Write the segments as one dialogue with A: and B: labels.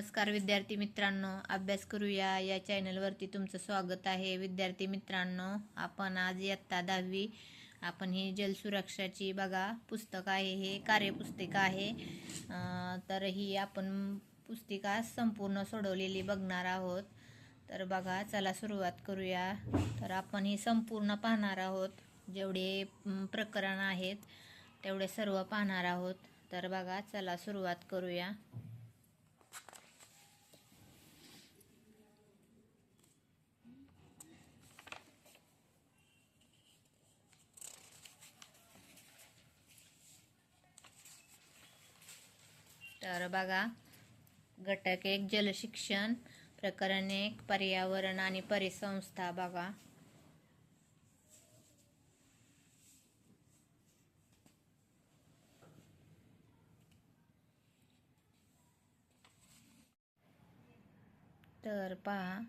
A: नमस्कार विद्यार्थी मित्रांनो अभ्यास करूया. या चॅनलवरती तुमचं स्वागत आहे. विद्यार्थी मित्रांनो आपण आज इयत्ता दहावी. आपण ही जलसुरक्षाची बघा पुस्तक आहे. हे कार्यपुस्तिका आहे. तर ही आपण पुस्तिका संपूर्ण सोडवलेली बघणार आहोत. तर बघा चला सुरुवात करूया. तर आपण ही संपूर्ण पाहणार आहोत. जेवढे प्रकरण आहेत तेवढे सर्व पाहणार आहोत. तर बघा चला सुरुवात करूया. तर बघा घटक एक जलशिक्षण प्रकरण एक पर्यावरण आणि परिसंस्था बघा तर पहा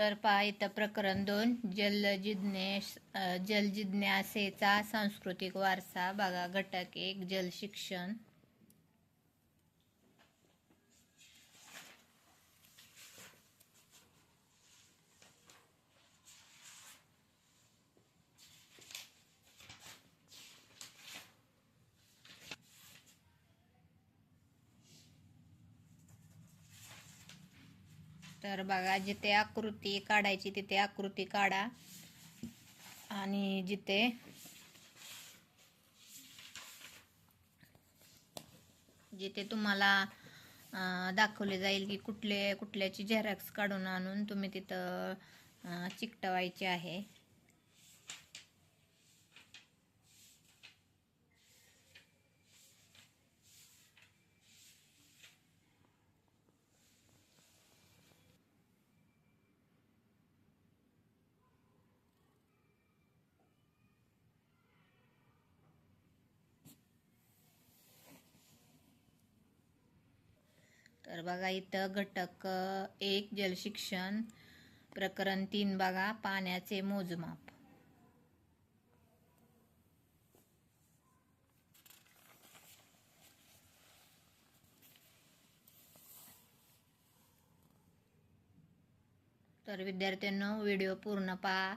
A: तर पहा इथं प्रकरण दोन जलजिज्ञेस जलजिज्ञासेचा सांस्कृतिक वारसा. बघा घटक एक जलशिक्षण. तर बघा जिथे आकृती काढायची तिथे आकृती काढा. आणि जिथे जिथे तुम्हाला दाखवले जाईल की कुठले कुठल्याची झेरॉक्स काढून आणून तुम्ही तिथं चिकटवायची आहे. तर बघा इथं घटक एक जलशिक्षण प्रकरण तीन बघा पाण्याचे मोजमाप. तर विद्यार्थ्यांनो व्हिडिओ पूर्ण पहा.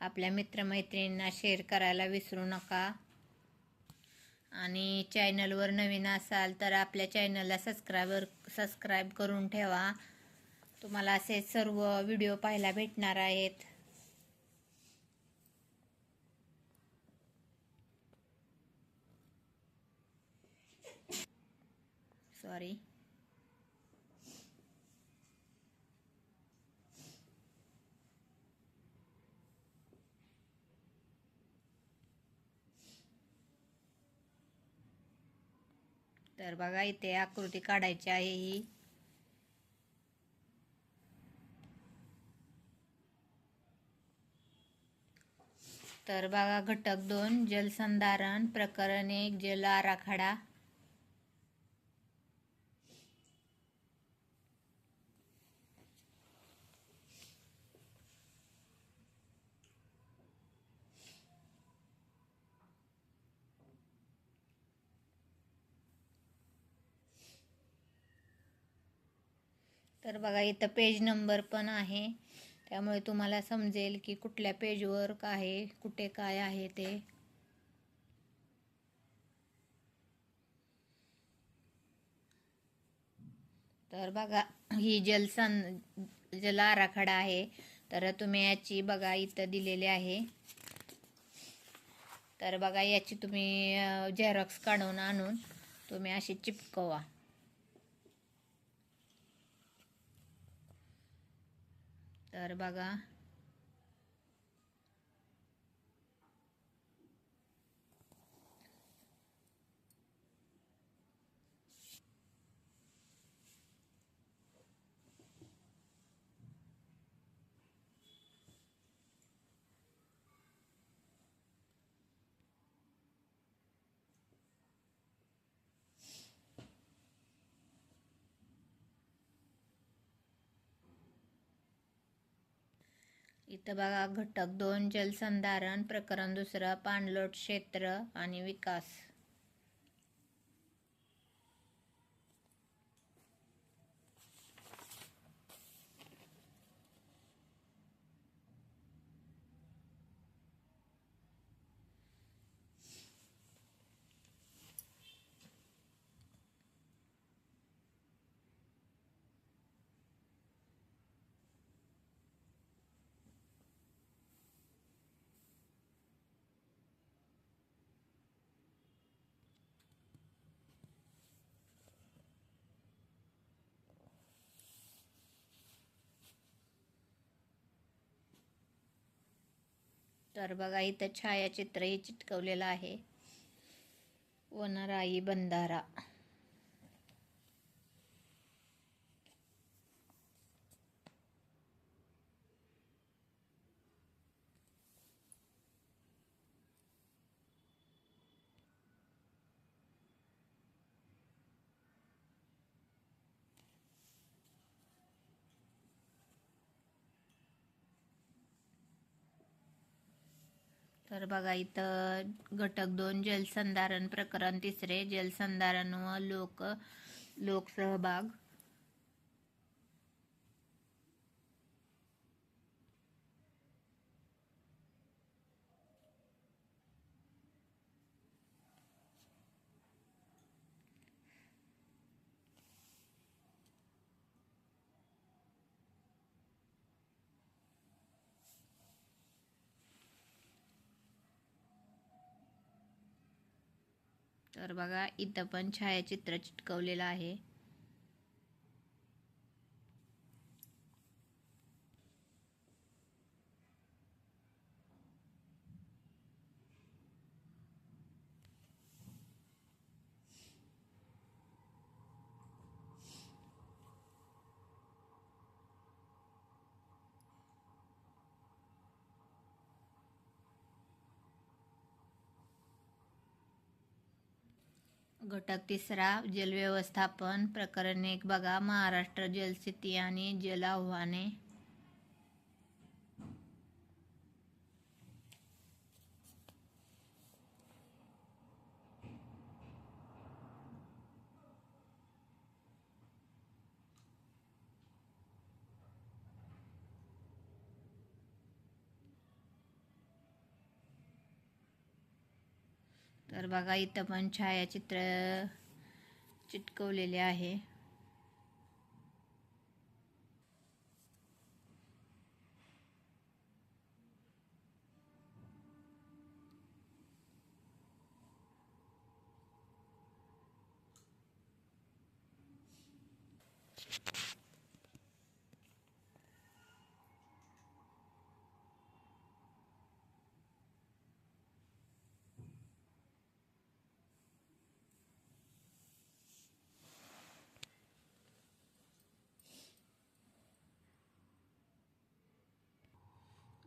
A: आपल्या मित्रमैत्रिणींना शेअर करायला विसरू नका. आणि चॅनलवर नवीन असाल तर आपल्या चॅनलला सबस्क्रायबर सबस्क्राईब करून ठेवा. तुम्हाला असे सर्व व्हिडिओ पाहायला भेटणार आहेत. सॉरी तर बघा इथे आकृती काढायची आहे ही. तर बघा घटक दोन जलसंधारण प्रकरण एक जल आराखडा तर बघा इथं पेज नंबर पण आहे. त्यामुळे तुम्हाला समजेल की कुठल्या पेजवर काय आहे कुठे काय आहे ते. तर बघा ही जलसन जल आराखडा आहे. तर तुम्ही याची बघा इथं दिलेली आहे. तर बघा याची तुम्ही झेरॉक्स काढून आणून तुम्ही अशी चिपकवा. तर बघा इथं बघा घटक दोन जलसंधारण प्रकरण दुसरं पाणलोट क्षेत्र आणि विकास. तर बघा इथं छायाचित्रही चिटकवलेलं आहे. वनराई बंधारा. तर बघा इथं घटक दोन जलसंधारण प्रकरण तिसरे जलसंधारण व लोक लोकसहभाग. तर बघा इथं पण छायाचित्र चिटकवलेलं आहे. घटक तिसरा जलव्यवस्थापन प्रकरण एक बघा. महाराष्ट्र जलस्थिती आणि जल आव्हाने. तर बघा इथं पण छायाचित्र चिटकवलेले आहे.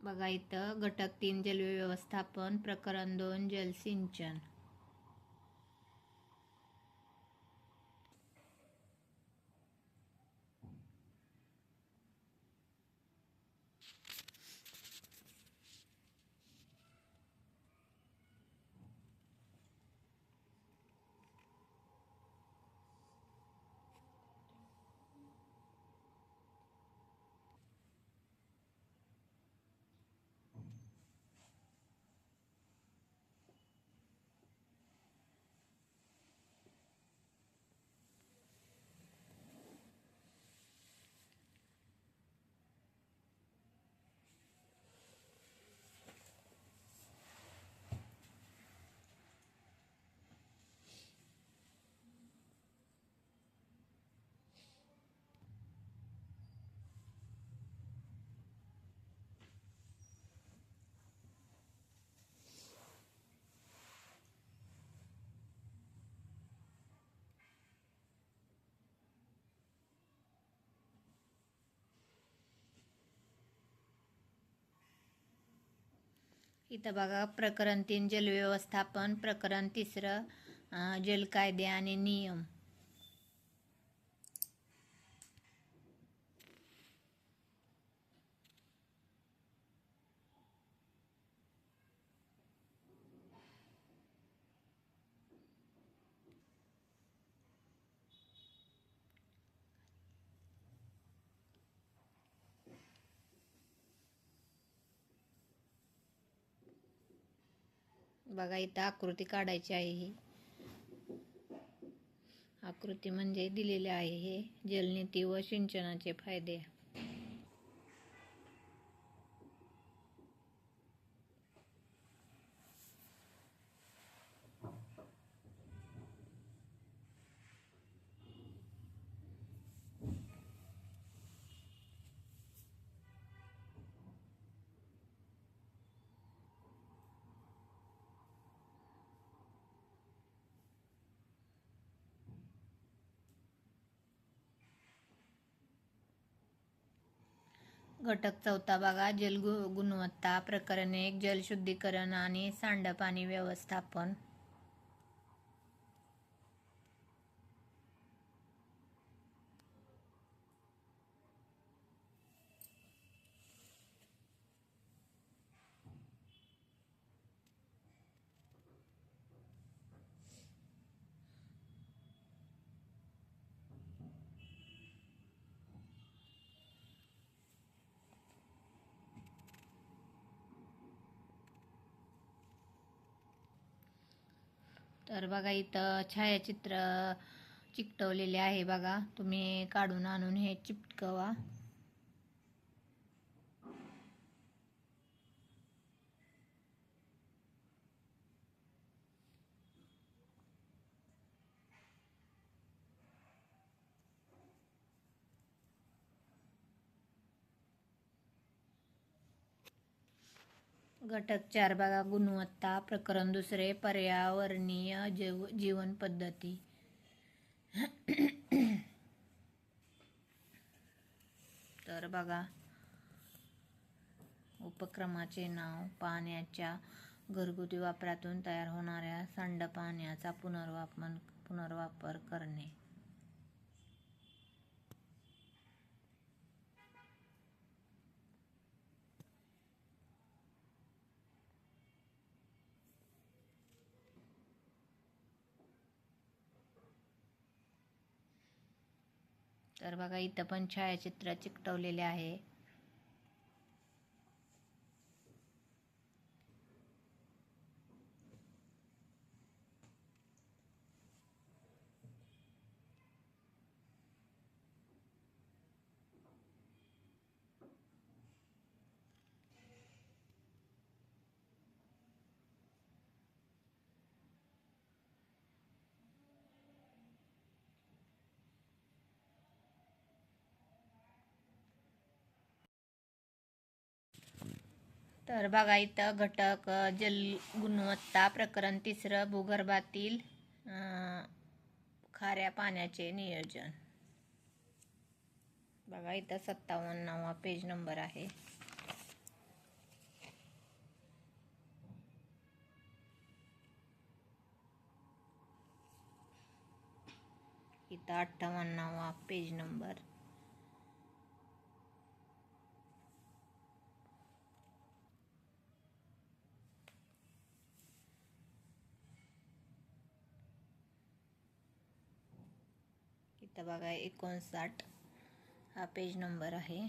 A: बघा इथं घटक तीन जलव्यवस्थापन प्रकरण दोन जलसिंचन इथं बघा प्रकरण तीन जलव्यवस्थापन प्रकरण तिसरं जल कायदे आणि नियम. बघा इथं आकृती काढायची आहे ही. आकृती म्हणजे दिलेले आहे हे जलनीती व सिंचनाचे फायदे. घटक चौथा बघा जल गु- गुणवत्ता प्रकरण एक जलशुद्धीकरण आणि सांडपाणी व्यवस्थापन. तर बघा इथं छायाचित्र चिकटवलेले आहे बघा. तुम्ही काढून आणून हे चिपकवा. घटक चार बघा गुणवत्ता प्रकरण दुसरे पर्यावरणीय जीव जीवन पद्धती. तर बघा उपक्रमाचे नाव पाण्याच्या घरगुती वापरातून तयार होणाऱ्या सांडपाण्याचा पुनर्वापन पुनर्वापर करणे. तर बघा इथं पण छायाचित्र चिकटवलेले आहे. तर बघा इथं घटक जल गुणवत्ता प्रकरण तिसरं भूगर्भातील खाऱ्या पाण्याचे नियोजन. बघा इथं सत्तावन्नावा पेज नंबर आहे. इथं अठ्ठावन्नावा पेज नंबर. इथं बघा एकोणसाठ. हा पेज नंबर आहे.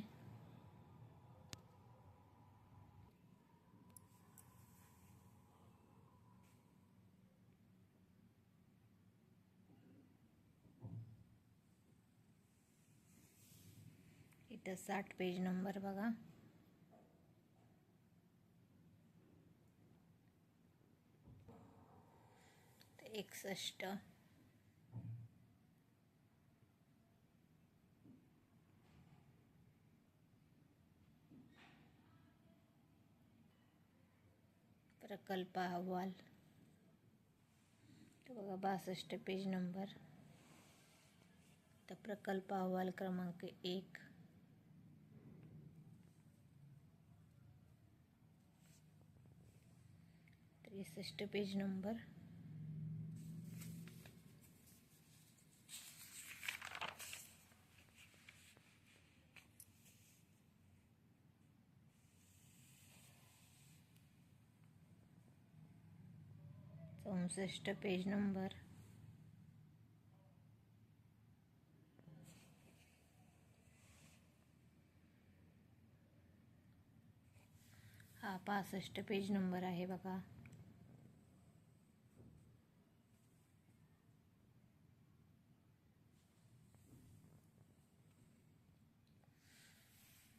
A: इथं साठ पेज नंबर बघा. एकसष्ट. प्रकल्प अहवाल. बघा बासष्ट पेज नंबर. तर प्रकल्प अहवाल क्रमांक एक. त्रेसष्ट पेज नंबर. चौसष्ट पेज नंबर. हा पासष्ट पेज नंबर आहे बघा.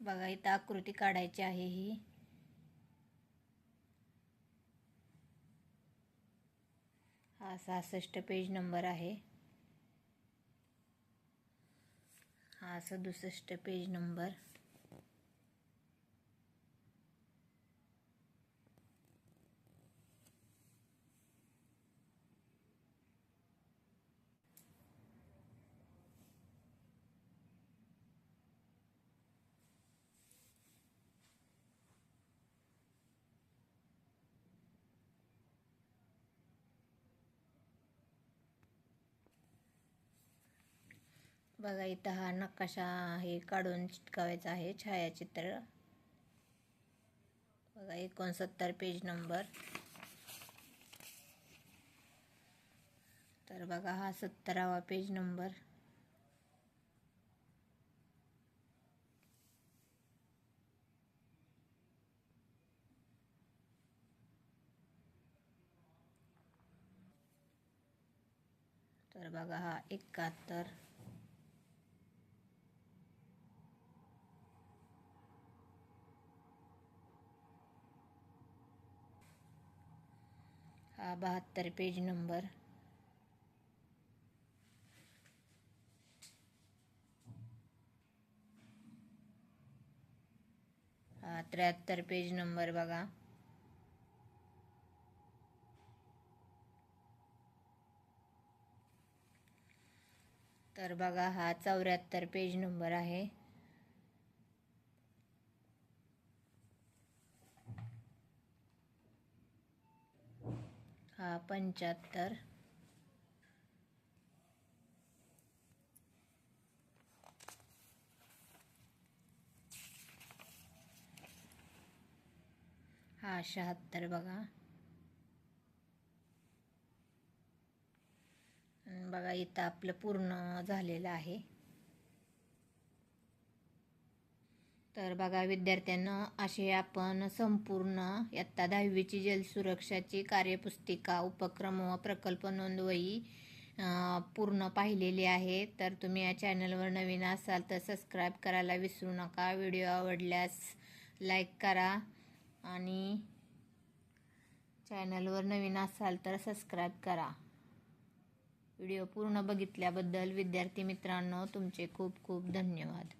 A: बघा इथं आकृती काढायची आहे ही. हा सहासष्ट पेज नंबर आहे. हा असं दुसष्ट पेज नंबर. बघा इथं हा नकाशा हे काढून चिटकावायचा आहे छायाचित्र. बघा एकोणसत्तर पेज नंबर. तर बघा हा सत्तरावा पेज नंबर. तर बघा हा एकाहत्तर. हा बहात्तर पेज नंबर. हा त्र्याहत्तर पेज नंबर बघा. तर बघा हा चौऱ्याहत्तर पेज नंबर आहे. हा पंच्याहत्तर. हा शहात्तर बघा. बघा इथं आपलं पूर्ण झालेलं आहे. तर बघा विद्यार्थ्यांना असे आपण संपूर्ण इयत्ता दहावीची जलसुरक्षाची कार्यपुस्तिका उपक्रम व प्रकल्प नोंदवही पूर्ण पाहिलेली आहे. तर तुम्ही या चॅनलवर नवीन असाल तर सबस्क्राईब करायला विसरू नका. व्हिडिओ आवडल्यास लाईक करा आणि चॅनलवर नवीन असाल तर सबस्क्राईब करा. व्हिडिओ पूर्ण बघितल्याबद्दल विद्यार्थी मित्रांनो तुमचे खूप खूप धन्यवाद.